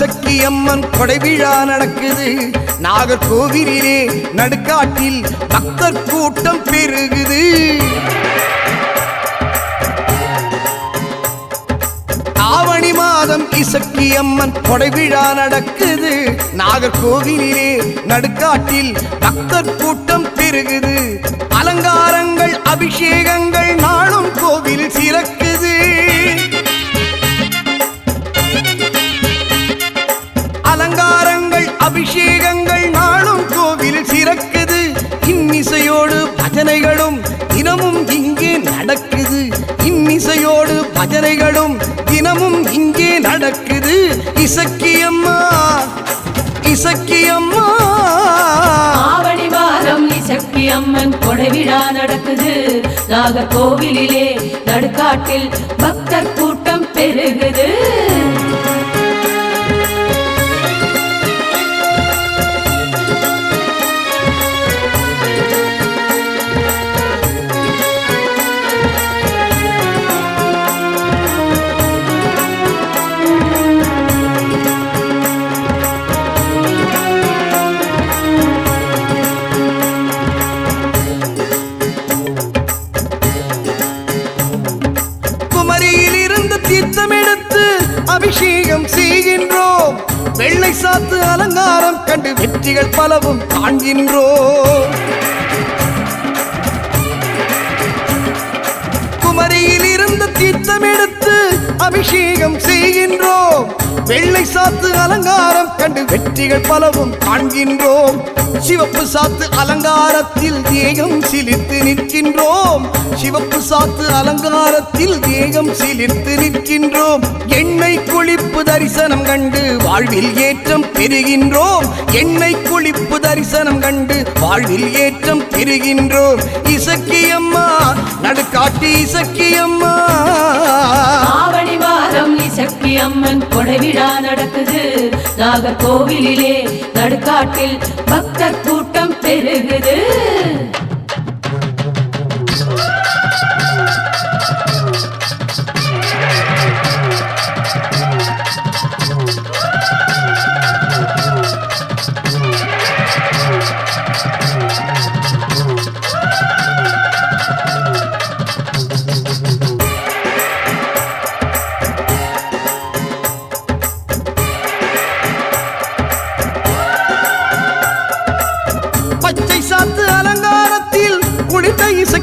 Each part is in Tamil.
சக்தி அம்மன் கொடைவிழா நடக்குது. நாகர்கோவிலே நடுக்காட்டில் பக்தர் கூட்டம் பெருகுது. ஆவணி மாதம் இசக்கி அம்மன் கொடைவிழா நடக்குது. நாகர்கோவிலே நடுக்காட்டில் பக்தர் கூட்டம் பெருகுது. அலங்காரங்கள் அபிஷேகங்கள் நாளும் கோவில் சிறக்குது. அம்மன் நடக்குது. நாகர்கோவிலிலே நடுக்காட்டில் பக்தர் கூட்டம் பெருகுது. காத்து அலங்காரம் கண்டு வெற்றிகள் பலவும் காண்கின்றோ குமரியில் இருந்து தீர்த்தம் எடுத்து அபிஷேகம் செய்கின்றோம். வெள்ளை சாத்து அலங்காரம் கண்டு வெற்றிகள் பலவும் காண்கின்றோம். சிவப்பு சாத்து அலங்காரத்தில் தேகம் சிலித்து நிற்கின்றோம். சிவப்பு சாத்து அலங்காரத்தில் தேகம் சிலித்து நிற்கின்றோம். எண்ணெய் குளிப்பு தரிசனம் கண்டு வாழ்வில் ஏற்றம் பெறுகின்றோம். எண்ணெய் குளிப்பு தரிசனம் கண்டு வாழ்வில் ஏற்றம் பெறுகின்றோம். இசக்கியம்மா நடுக்காட்டி இசக்கியம்மா. ஆவணி மாதம் இசக்கி அம்மன் கொடைவிழா நடக்குது. நாகர்கோவிலிலே நடுக்காட்டில் பக்தர் கூட்டம் பெருகுது.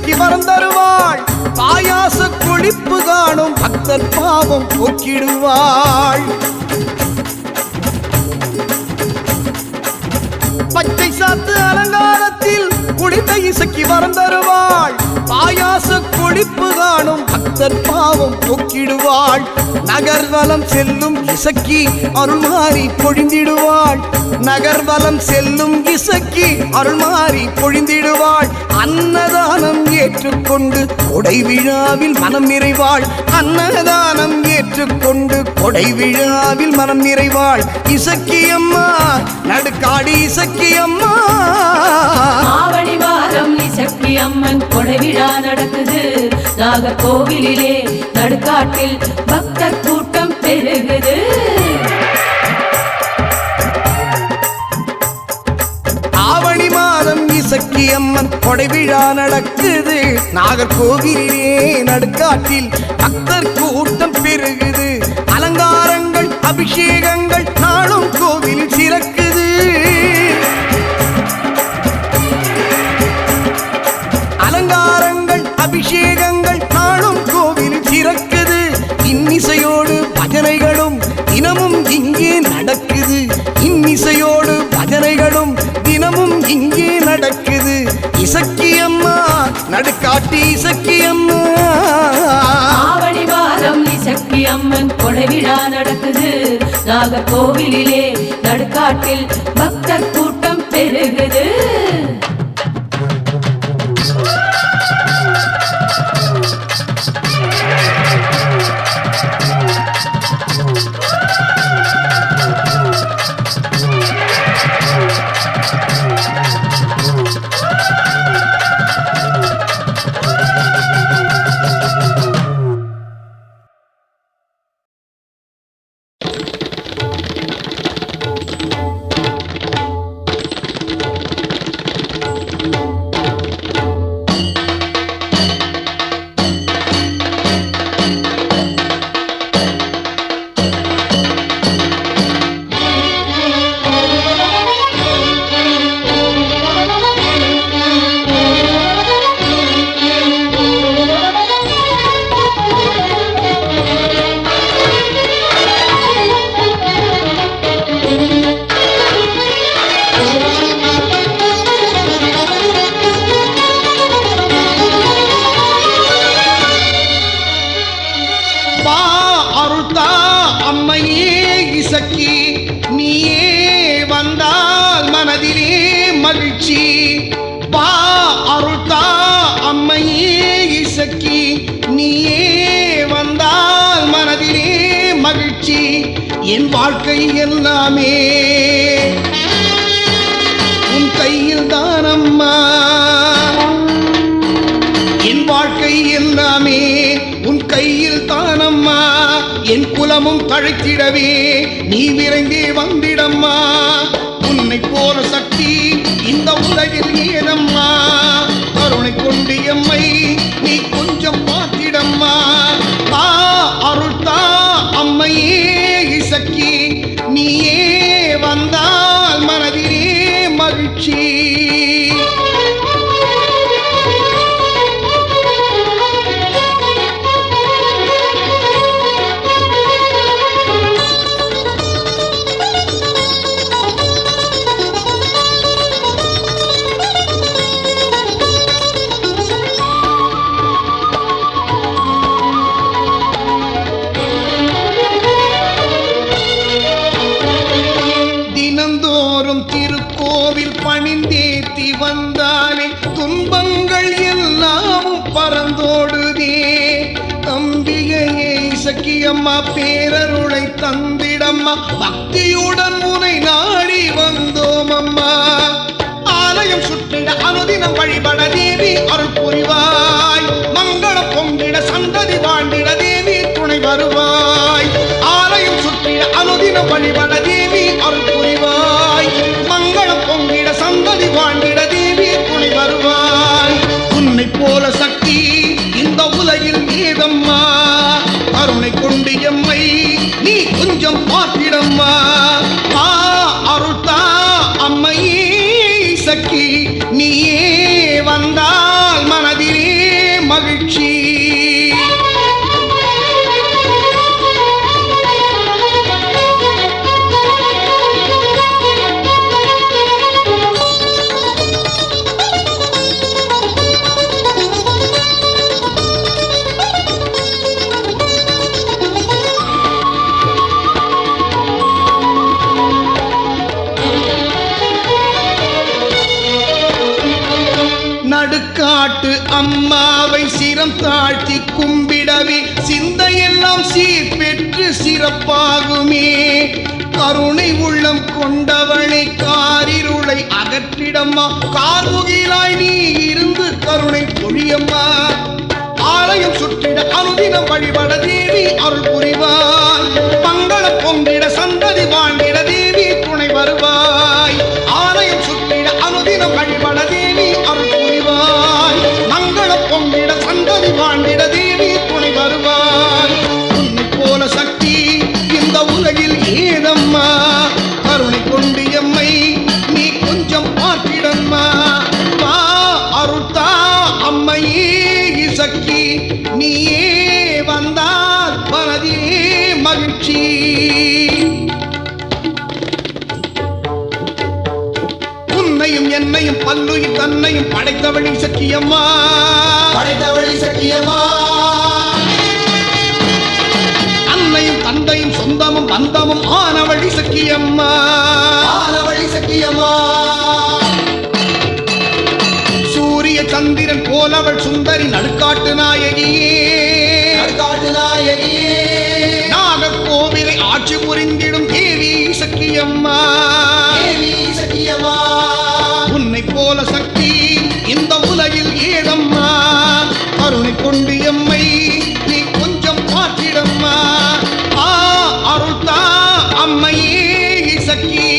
குளித்த வரம் தருவாள் பாயாச குளிப்பு காணும் பக்தர் பாவம் போக்கிடுவாள் பச்சை சாத்து அலங்காரத்தில் குளித்த இசக்கி வரம் தருவாள் பாயாச குளிப்பு காணும் பக்தர் பாவம் போக்கிடுவாள் நகர்வலம் செல்லும் இசக்கி அருள்மாறி பொழிந்திடுவாள். நகர்வலம் செல்லும் இசக்கி அருள்மாறி பொழிந்திடுவாள். அன்னதானம் ஏற்றுக்கொண்டு கொடை விழாவில் மனம் நிறைவாள். அன்னதானம் ஏற்றுக்கொண்டு கொடை விழாவில் மனம் நிறைவாள். இசக்கி அம்மா நடுக்காடு இசக்கி அம்மா. ஆவணி மாதம் இசக்கி அம்மன் கொடைவிழா நடக்குது. கோயிலே நடுக்காட்டில் பக்தர் கூட்டம் பெருகுது. ஆவணி மாதம் இசக்கி அம்மன் கொடை விழா நடக்குது. நாகர்கோவிலே நடுக்காட்டில் பக்தர் கூட்டம் பெருகுது. அலங்காரங்கள் அபிஷேகங்கள் நாளும் இசக்கி அம்மா நடுக்காட்டி இசக்கி அம்மா ஆவணி மாதம் இசக்கி அம்மன் கொடைவிழா நடக்குது. நாகர்கோவிலிலே நடுக்காட்டில் என் வாழ்க்கை எல்லாமே உன் கையில் தானம்மா. என் வாழ்க்கை எல்லாமே உன் கையில் தானம்மா. என் குலமும் தழைத்திடவே நீ விரைந்தே வந்திடம்மா. உன்னை போல சக்தி இந்த உலகில் ஏதம்மா அம்மா பேரருளை தந்திடம்மா. பக்தியுடன் முனை நாடி வந்தோம் அம்மா ஆலயம் சுற்றிட அனுதினம் வழிபட தேவி அருள் புரிவாய். மங்களம் பொங்கிட சந்ததி வாழ்ந்திட தேவி துணை வருவாய். ஆலயம் சுற்றிட அனுதினம் வழிபட தேவி அருள் புரிவாய். மங்களம் பொங்கிட சந்ததி வாழ்ந்திட தேவி துணை வருவாய். உன்னை போல சக்தி இந்த உலகில் ஏதம்மா? கருணை கொண்டு எம்மை நீ கொஞ்சம் பார்த்திடம்மா ஆ அருள்தா அம்மையே சக்கி. நாட்டு அம்மாவை சிரம் தாழ்த்தி கும்பிடவே சிந்தையெல்லாம் சீர் பெற்று சிறப்பாகுமே. கருணை உள்ளம் கொண்டவனை காரிருளை அகற்றிடம்மா. கார்முகிலாய் நீ இருந்து கருணை பொழியம்மா. ஆலயம் சுற்றிட அனுதினம் வழிபட தேவி அருள் புரிவாய் மங்களம் பொங்கிட மகிழ்ச்சி உன்னையும் என்னையும் பல்லுயிர் தன்னையும் படைத்தவழி சக்கியம்மா படைத்தவழி சக்கியமா அன்னையும் தந்தையும் சொந்தமும் பந்தமும் ஆனவழி சக்கியம்மா ஆனவழி சக்கியமா சூரிய சந்திரன் போலவள் சுந்தரி நடுக்காட்டு நாயகியே. காட்டு நாயகியே. சக்கியம்மா. தேவி உன்னை போல சக்தி இந்த உலகில் ஏதம்மா? அருணை கொண்டு எம்மை நீ கொஞ்சம் பார்த்திடம்மா. ஆ அருள்தா அம்மையே சக்கி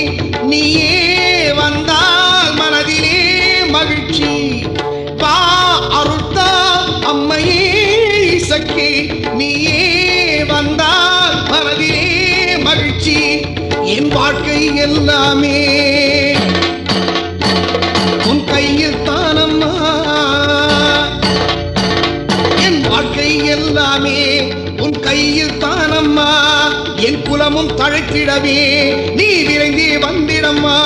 நீயே வந்தால் மனதிலே மகிழ்ச்சி. வா அருள்தா அம்மையே வாழ்க்கை எல்லாமே. உன் கையில் தானம்மா. என் வாழ்க்கை எல்லாமே உன் கையில் தானம்மா. என் குலமும் தழைத்திடவே நீ விரைந்தே வந்திடம்மா.